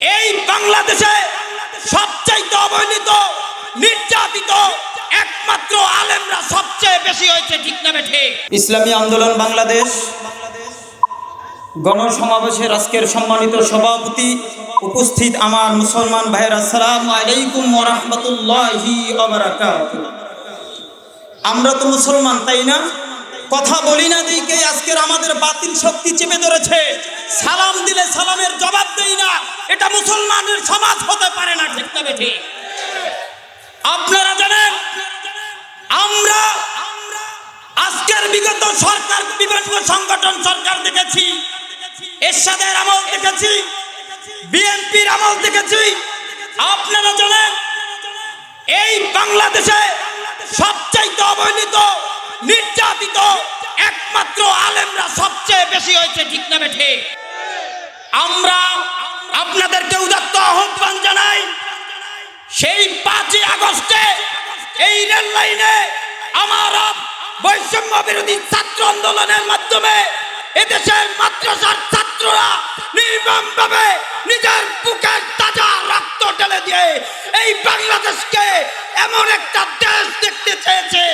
এই বাংলাদেশে সবচাইতে অবহেলিত, নির্যাতিত একমাত্র আলেমরা সবচেয়ে বেশি হয়েছে, ঠিক না বেঠে ইসলামী আন্দোলন বাংলাদেশ গণসমাবেশের আজকের সম্মানিত সভাপতি উপস্থিত আমার মুসলমান ভাইয়ের, আসসালামু আলাইকুম ওরহমতুল্লাহি আমরা তো মুসলমান, তাই না? কথা বলি না দিকে, আজকের আমাদের বাতিল শক্তি চেপে ধরেছে। সালাম দিলে সালামের মুসলমানের সমাজ হতে পারে না, ঠিক না বেঠে আপনারা জানেন, আমরা আজকের বিগত সরকার বিভিন্ন সংগঠন সরকার দেখেছি, এরশাদের আমল দেখেছি, বিএনপির আমল দেখেছি। আপনারা জানেন, এই বাংলাদেশে সবচাইতে অবহেলিত, নির্যাতিত একমাত্র আলেমরা সবচেয়ে বেশি হয়েছে, ঠিক না বেঠে আমরা আপনাদেরকে উদাত্ত আহ্বান জানাই, সেই পাঁচই আগস্টে এই রেল লাইনে আমার বৈষম্য বিরোধী ছাত্র আন্দোলনের মাধ্যমে এদেশের মাদ্রাসার ছাত্ররা নির্মমভাবে নিজের বুকের তাজা রক্ত ঢেলে দিয়ে এই বাংলাদেশকে এমন একটা দেশ দেখতে চেয়েছে,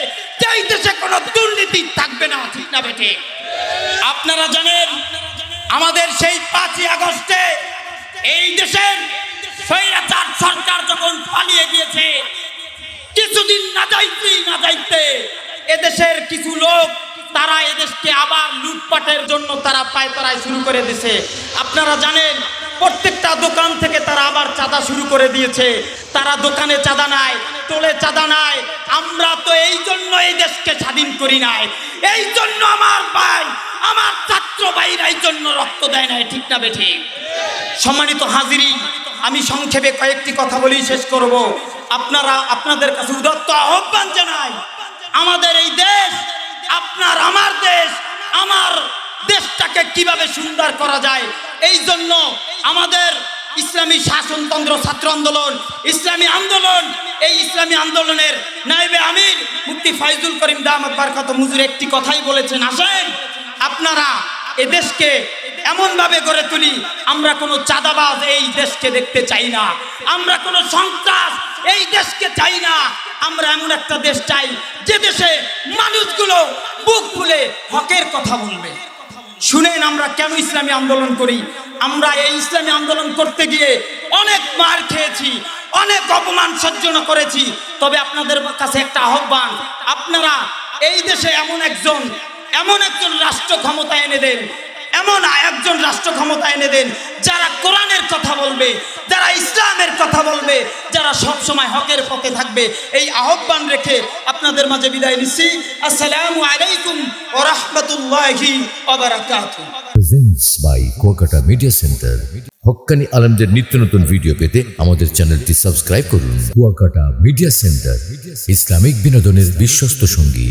যেই দেশে কোনো দুর্নীতি থাকবে না, ঠিক না বেঠে? আপনারা জানেন আমাদের সেই পাঁচই আগস্টে এই দেশের স্বৈরাচার সরকার যখন পালিয়ে গিয়েছে, কিছুদিন না যাইতে না যাইতে এদেশের কিছু লোক তারা এদেশকে আবার লুটপাটের জন্য তারা পায়তারায় শুরু করে দিয়েছে আপনারা জানেন, প্রত্যেকটা দোকান থেকে তারা আবার চাঁদা শুরু করে দিয়েছে। তারা দোকানে চাঁদা নাই তোলে চাঁদা নাই। আমরা তো এই জন্য এই দেশকে স্বাধীন করি নাই। এই জন্য আমার ভাই, আমার ছাত্র জন্য রক্ত দেয় নাই, ঠিক না বেঠিক সম্মানিত হাজিরি, আমি সংক্ষেপে কয়েকটি কথা বলেই শেষ করব। আপনারা, আপনাদের কাছে উদত্ত আহ্বান জানাই, আমাদের এই দেশ, আপনার আমার দেশ, আমার দেশটাকে কীভাবে সুন্দর করা যায়? এই জন্য আমাদের ইসলামী শাসনতন্ত্র ছাত্র আন্দোলন, ইসলামী আন্দোলন, এই ইসলামী আন্দোলনের নাইবে আমির মুফতি ফাইজুল করিম দামাত বারকাত মুজুর একটি কথাই বলেছেন, আসেন, আপনারা এদেশকে এমন ভাবে গড়ে তুলি, আমরা কোনো চাঁদাবাজ এই দেশকে দেখতে চাই না। আমরা কোনো সন্ত্রাস এই দেশকে চাই না। আমরা এমন একটা দেশ চাই, যে দেশে মানুষগুলো বুক খুলে হকের কথা বলবে। শুনেন আমরা কেন ইসলামী আন্দোলন করি? আমরা এই ইসলামী আন্দোলন করতে গিয়ে অনেক মার খেয়েছি, অনেক অপমান সহ্য করেছি। তবে আপনাদের কাছে একটা আহ্বান, আপনারা এই দেশে এমন একজন এমন একজন রাষ্ট্র ক্ষমতা এনে দেন, এমন একজন রাষ্ট্র ক্ষমতা এনে দেন যারা কোরআনের কথা বলবে, যারা ইসলামের কথা বলবে, যারা সব সময় হকের পথে থাকবে। এই আহ্বান রেখে আপনাদের মাঝে বিদায় নিচ্ছি। আসসালামু আলাইকুম presents by Kuakata media center Haqqani আলমদের নিত্য নতুন ভিডিও পেতে আমাদের চ্যানেলটি সাবস্ক্রাইব করুন। কুয়াকাটা মিডিয়া সেন্টার ইসলামিক বিনোদনের বিশ্বস্ত সঙ্গী।